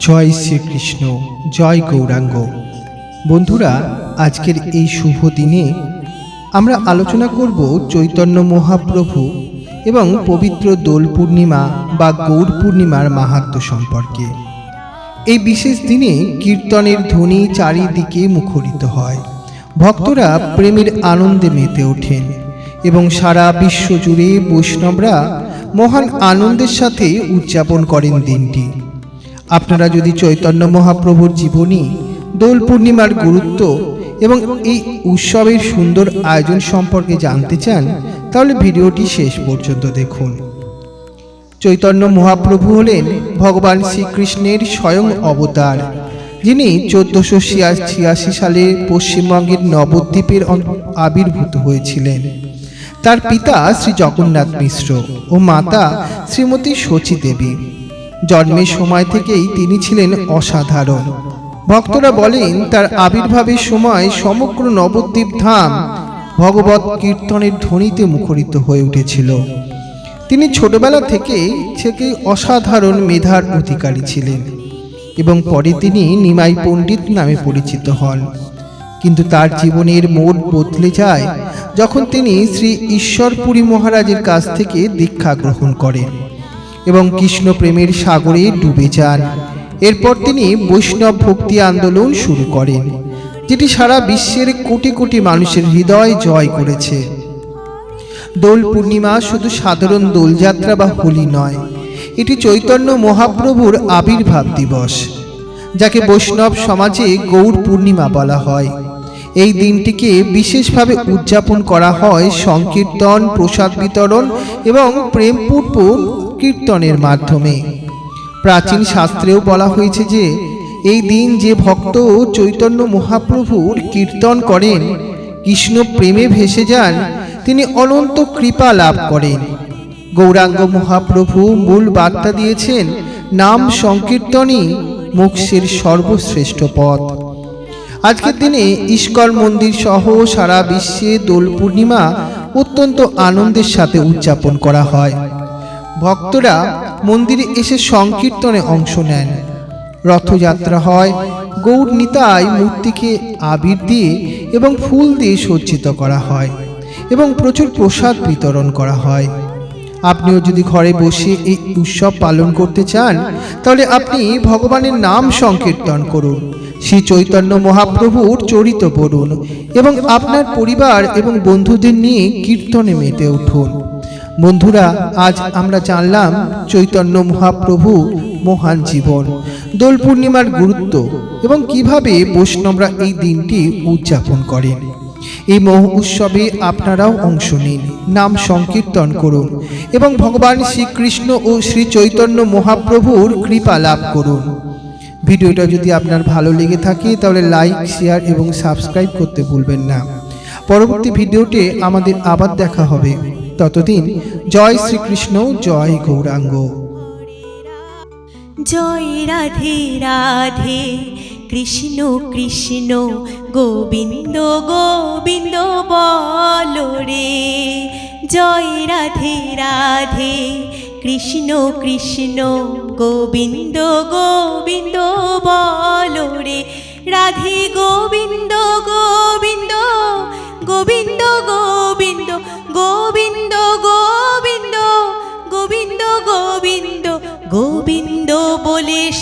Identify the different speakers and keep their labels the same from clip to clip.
Speaker 1: জয় শ্রীকৃষ্ণ, জয় গৌরাঙ্গ। বন্ধুরা, আজকের এই শুভ দিনে আমরা আলোচনা করব চৈতন্য মহাপ্রভু এবং পবিত্র দোল পূর্ণিমা বা গৌর পূর্ণিমার মাহাত্ম সম্পর্কে। এই বিশেষ দিনে কীর্তনের ধ্বনি চারিদিকে মুখরিত হয়। ভক্তরা প্রেমের আনন্দে মেতে ওঠেন এবং সারা বিশ্ব জুড়ে বৈষ্ণবরা মহান আনন্দের সাথে উদযাপন করেন দিনটি। আপনারা যদি চৈতন্য মহাপ্রভুর জীবনী, দোল পূর্ণিমার গুরুত্ব এবং এই উৎসবের সুন্দর আয়োজন সম্পর্কে জানতে চান, তাহলে ভিডিওটি শেষ পর্যন্ত দেখুন। চৈতন্য মহাপ্রভু হলেন ভগবান শ্রীকৃষ্ণের স্বয়ং অবতার, যিনি চোদ্দশো ছিয়াশি সালে পশ্চিমবঙ্গের নবদ্বীপের আবির্ভূত হয়েছিলেন। তার পিতা শ্রী জগন্নাথ মিশ্র ও মাতা শ্রীমতী শচী দেবী জন্মের সময় থেকেই তিনি ছিলেন অসাধারণ। ভক্তরা বলেন, তার আবির্ভাবের সময় সমগ্র নবদ্বীপ ধাম ভগবত কীর্তনের ধ্বনিতে মুখরিত হয়ে উঠেছিল। তিনি ছোটবেলা থেকে থেকে অসাধারণ মেধার অধিকারী ছিলেন এবং পরে তিনি নিমাই পণ্ডিত নামে পরিচিত হন। কিন্তু তার জীবনের মোড় বদলে যায় যখন তিনি শ্রী ঈশ্বরপুরী মহারাজের কাছ থেকে দীক্ষা গ্রহণ করেন। এবং কৃষ্ণ প্রেমের সাগরে ডুবে যান। এরপর তিনি বৈষ্ণব ভক্তি আন্দোলন শুরু করেন, যেটি সারা বিশ্বের কোটি কোটি মানুষের হৃদয় জয় করেছে। দোল পূর্ণিমা শুধু সাধারণ দোলযাত্রা বা হোলি নয়, এটি চৈতন্য মহাপ্রভুর আবির্ভাব দিবস, যাকে বৈষ্ণব সমাজে গৌর পূর্ণিমা বলা হয়। এই দিনটিকে বিশেষভাবে উদযাপন করা হয় সংকীর্তন, প্রসাদ বিতরণ এবং প্রেমপূর্ণ কীর্তনের মাধ্যমে। প্রাচীন শাস্ত্রেও বলা হয়েছে যে, এই দিন যে ভক্ত চৈতন্য মহাপ্রভুর কীর্তন করেন, কৃষ্ণ প্রেমে ভেসে যান, তিনি অনন্ত কৃপা লাভ করেন। গৌরাঙ্গ মহাপ্রভু মূল বার্তা দিয়েছেন, নাম সংকীর্তনই মোক্ষের সর্বশ্রেষ্ঠ পথ। আজকের দিনে ইস্কর মন্দির সহ সারা বিশ্বে দোল পূর্ণিমা অত্যন্ত আনন্দের সাথে উদযাপন করা হয়। ভক্তরা মন্দিরে এসে সংকীর্তনে অংশ নেন। রথযাত্রা হয়, গৌর নিতাই মূর্তিকে আবির দিয়ে এবং ফুল দিয়ে সজ্জিত করা হয় এবং প্রচুর প্রসাদ বিতরণ করা হয়। আপনিও যদি ঘরে বসে এই উৎসব পালন করতে চান, তাহলে আপনি ভগবানের নাম সংকীর্তন করুন। শ্রী চৈতন্য মহাপ্রভুর চরিত পড়ুন এবং আপনার পরিবার এবং বন্ধুদের নিয়ে কীর্তনে মেতে উঠুন। বন্ধুরা, আজ আমরা জানলাম চৈতন্য মহাপ্রভু মহান জীবন, দোল পূর্ণিমার গুরুত্ব এবং কীভাবে বৈষ্ণবরা এই দিনটি উদযাপন করেন। এই মহ উৎসবে আপনারাও অংশ নিন, নাম সংকীর্তন করুন এবং ভগবান শ্রীকৃষ্ণ ও শ্রী চৈতন্য মহাপ্রভুর কৃপা লাভ করুন। ভিডিওটা যদি আপনার ভালো লেগে থাকে, তাহলে লাইক, শেয়ার এবং সাবস্ক্রাইব করতে ভুলবেন না। পরবর্তী ভিডিওতে আমাদের আবার দেখা হবে। ততদিন। জয় শ্রীকৃষ্ণ, জয় গৌরাঙ্গ।
Speaker 2: জয় রাধে রাধে। কৃষ্ণ কৃষ্ণ, গোবিন্দ গোবিন্দ বল রে। জয় রাধে রাধে। কৃষ্ণ কৃষ্ণ, গোবিন্দ গোবিন্দ বল রে। রাধে, গোবিন্দ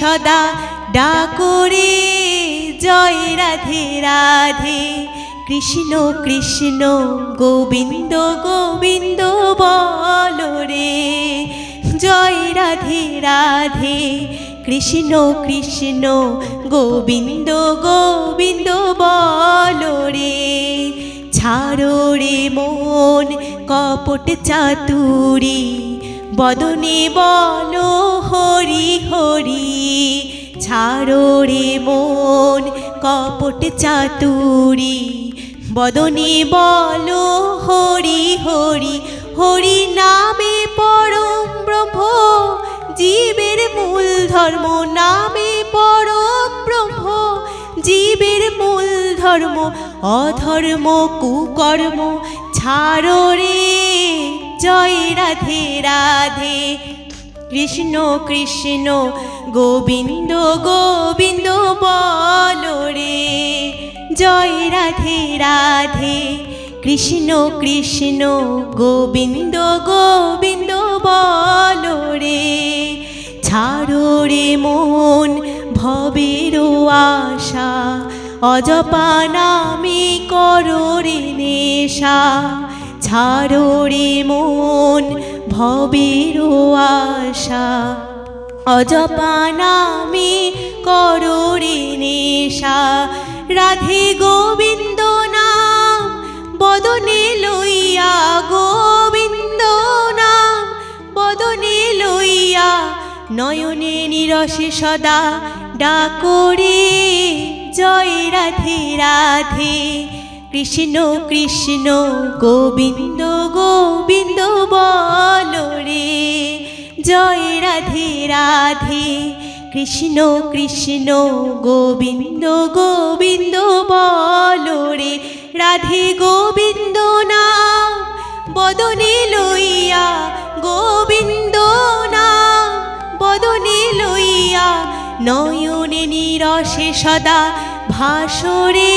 Speaker 2: সদা ডাকরে জয় রাধে রাধে। কৃষ্ণ কৃষ্ণ গোবিন্দ গোবিন্দ বল রে। জয় রাধে রাধে। কৃষ্ণ কৃষ্ণ গোবিন্দ গোবিন্দ বল রে। ছাড়ো রে মন কপট চাতুরি। বদনে বলো হরি হরি, ছাড়ো রে মন কপট চাতুরি। বদনে বলো হরি হরি হরি নামে পরম ব্রহ্ম, জীবের মূল ধর্ম নামে পরম ব্রহ্ম। জীবের মূল ধর্ম, অধর্ম, কুকর্ম, ছাড়ো রে জয় রাধে রাধে। কৃষ্ণ কৃষ্ণ, গোবিন্দ গোবিন্দ বল রে। জয় রাধে রাধে। কৃষ্ণ কৃষ্ণ, গোবিন্দ গোবিন্দ বল রে। ছাড়ো রে মন ভবের আশা অজপা নামে করো রে নেশা। ছাড়ো রে মন ভবের আশা। অজপা নামে করো রে নেশা। রাধে গোবিন্দ নাম, বদনে লইয়া গোবিন্দ নাম, বদনে লইয়া নয়নে নিরসে সদা ডাকরে জয় রাধে রাধে। কৃষ্ণ কৃষ্ণ গোবিন্দ গোবিন্দ বল রে। জয় রাধে রাধে। কৃষ্ণ কৃষ্ণ গোবিন্দ গোবিন্দ বল রে। রাধে গোবিন্দ নাম, বদনে লইয়া গোবিন্দ নাম, বদনে লইয়া নয়নে নিরসে সদা ভাসরে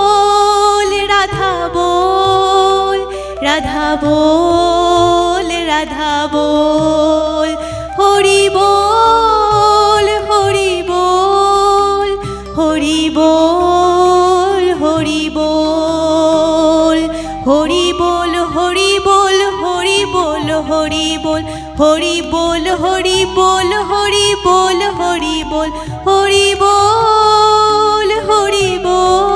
Speaker 2: রাধা বল রাধা বল হরি বল হরি বল হরি বল হরি বল হরি বল হরি বল হরি বল হরি বল হরি বল হরি বল হরি বল হরি বল হরি বল হরি বল